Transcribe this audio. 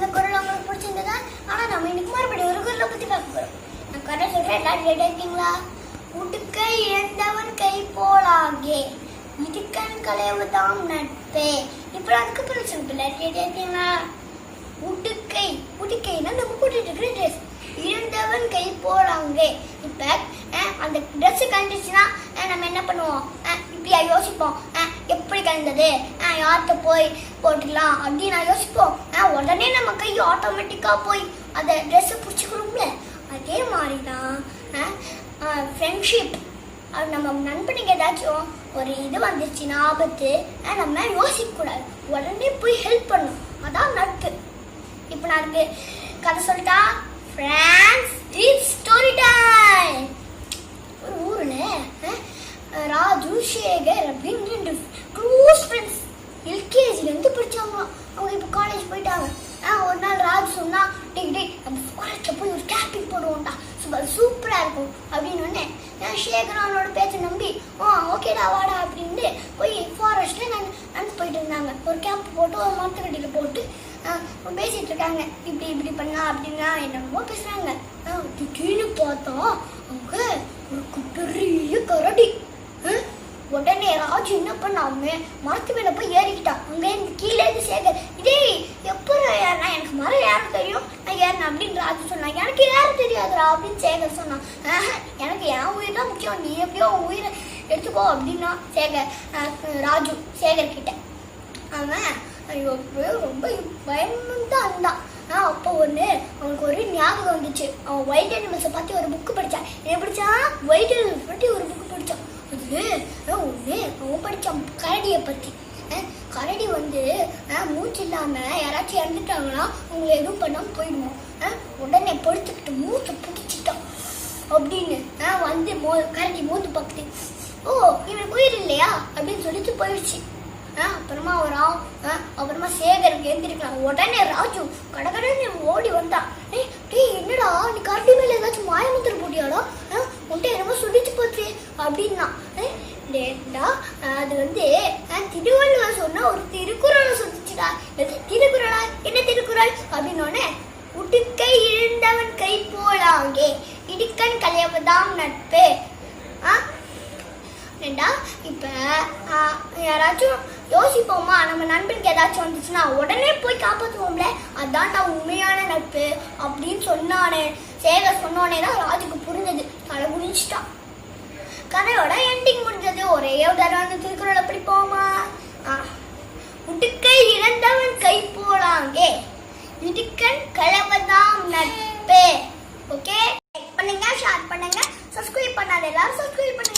இந்த குரல் உங்களுக்கு பிடிச்சிருந்ததா? ஆனா நம்ம இன்னைக்கு மறுபடியும் ஒரு குரலை பத்தி பார்க்க போறோம். நான் குரல் சொல்றேன் எல்லாரும் ரெடி இருக்கீங்களா? உடுக்கை இழந்தவன் கை போலாகே இடுக்கன் களைவுதாம் நட்பே. இப்போ அதுக்கு பிடிச்சி ரெடி ஆகிட்டீங்களா உடுக்கை உடுக்கைன்னா நம்ம போட்டுட்டு இருக்கிற ட்ரெஸ் இழந்தவன் கை போலாங்கே இப்ப அந்த ட்ரெஸ் கழிஞ்சிச்சுன்னா நம்ம என்ன பண்ணுவோம்? இப்படியா யோசிப்போம். எப்படி கலந்தது? யார்கிட்ட போய் போட்டுடலாம் அப்படின்னு நான் யோசிப்போம். ஆ உடனே நம்ம கை ஆட்டோமேட்டிக்காக போய் அதை ட்ரெஸ்ஸை பிடிச்சிக்கிறோம்ல அதே மாதிரி தான் ஃப்ரெண்ட்ஷிப் அது நம்ம நண்பனுக்கு ஏதாச்சும் ஒரு இது வந்துச்சுன்னா ஆபத்து ஆ நம்ம யோசிக்கக்கூடாது உடனே போய் ஹெல்ப் பண்ணும். அதான் நட்பு. இப்போ நான் இருக்கு கதை சொல்லிட்டா? ஃப்ரான்ஸ் இட்ஸ் ஸ்டோரி டைம் ஒரு ஊரில் ராஜு சேகர் அப்படின்னு ரெண்டு க்ளோஸ் ஃப்ரெண்ட்ஸ் எல்கேஜிலேருந்து படிச்சாங்க அவங்க இப்போ காலேஜ் போயிட்டாங்க ஆ ஒரு நாள் ராஜ் சொன்னா டேய் டேய் நம்ம ஃபாரஸ்ட்டில் போடுவோம்டா. சூப்பர் சூப்பராக இருக்கும். அப்படின்னு உடனே நான் சேகர் அவனோட பேச்சை நம்பி ஆ ஓகேடா வாடா அப்படின்ட்டு போய் ஃபாரஸ்ட்டில் நான் நடந்து போயிட்டு இருந்தாங்க. ஒரு கேம்ப் போட்டு ஒரு மரத்துக்கடியில் போட்டு பேசிகிட்டு பேசிட்டு இருக்காங்க. இப்படி இப்படி பண்ணா அப்படின்னா என்னமோ பேசுறாங்க. திடீர்னு பார்த்தோம் அங்க ஒரு பெரிய கரடி. உடனே ராஜு என்ன பண்ணாங்க? மரத்து மேலே போய் ஏறிக்கிட்டான் அங்கே இருந்து கீழே இருந்து சேகர் இதே வேணாம் அப்படின்னு ராஜு சொன்னான். எனக்கு யாரும் தெரியாதுடா அப்படின்னு சேகர் சொன்னான். எனக்கு என் உயிர் தான் முக்கியம். நீ எப்படியோ உயிரை எடுத்துக்கோ அப்படின்னா சேகர் ராஜு சேகர் கிட்ட. அவன் ஐயோ ரொம்ப பயமும் தான் இருந்தான். ஆ அப்போ ஒன்று அவனுக்கு ஒரு ஞாபகம் வந்துச்சு. அவன் ஒயிட் அனிமல்ஸை பற்றி ஒரு புக்கு படித்தான் என்ன படித்தான் ஒயிட் அனிமல்ஸ் பற்றி ஒரு புக்கு படித்தான் அது ஒன்று அவன் படித்தான் கரடியை பற்றி கரடி வந்து மூச்சு இல்லாமல் யாராச்சும் இறந்துட்டாங்கன்னா உங்களை எதுவும் பண்ணாமல் போயிடுவோம் ஆ, உடனே படுத்துக்கிட்டு மூச்சு பிடிச்சிட்டோம் அப்படின்னு வந்து மோ கரடி மூத்து பார்க்குது. ஓ இவனுக்கு உயிர் இல்லையா? அப்படின்னு சொல்லிட்டு போயிடுச்சு. ஆ, அப்புறமா அவரா ஆ அப்புறமா சேகருக்கு எழுந்திருக்கலாம். உடனே ராஜு கடகடன்னு ஓடி வந்தான். ஏ டேய் என்னடா நீ கரடி மேல ஏதாச்சும் மாயமுத்திர போட்டியாடா? ஆ, என்னமோ சொல்லிச்சு போச்சு அப்படின்னா. லேட்டா அது வந்து திருவள்ளுவர் சொன்ன ஒரு திருக்குறளை சொல்லிச்சுடா எது திருக்குறளா? என்ன திருக்குறள்? அப்படின்னு உடுக்கை இழந்தவன் கை போலாங்கே இடுக்கன் கலையவதாம் நட்பு. ஆ? ஏண்டா? இப்போ யாராச்சும் யோசிப்போமா? நம்ம நண்பனுக்கு ஏதாச்சும் வந்துச்சுன்னா உடனே போய் காப்பாற்றுவோம்ல அதான்டா உண்மையான நட்பு அப்படின்னு சொன்னானே சேவை சொன்னோன்னே தான் ராஜுக்கு புரிஞ்சது. தலை குனிச்சிட்டான் கதையோட எண்டிங் முடிஞ்சது. ஒரே ஒரு திருக்குறள் அப்படி போமா முட்டுக்கை ஆ. இழந்தவன் கை போலாங்கே இடுக்கன் கலவதாம் நட்பே. ஓகே லைக் பண்ணுங்க ஷேர் பண்ணுங்க. சப்ஸ்கிரைப் பண்ணாத எல்லாரும் சப்ஸ்கிரைப் பண்ணுங்க.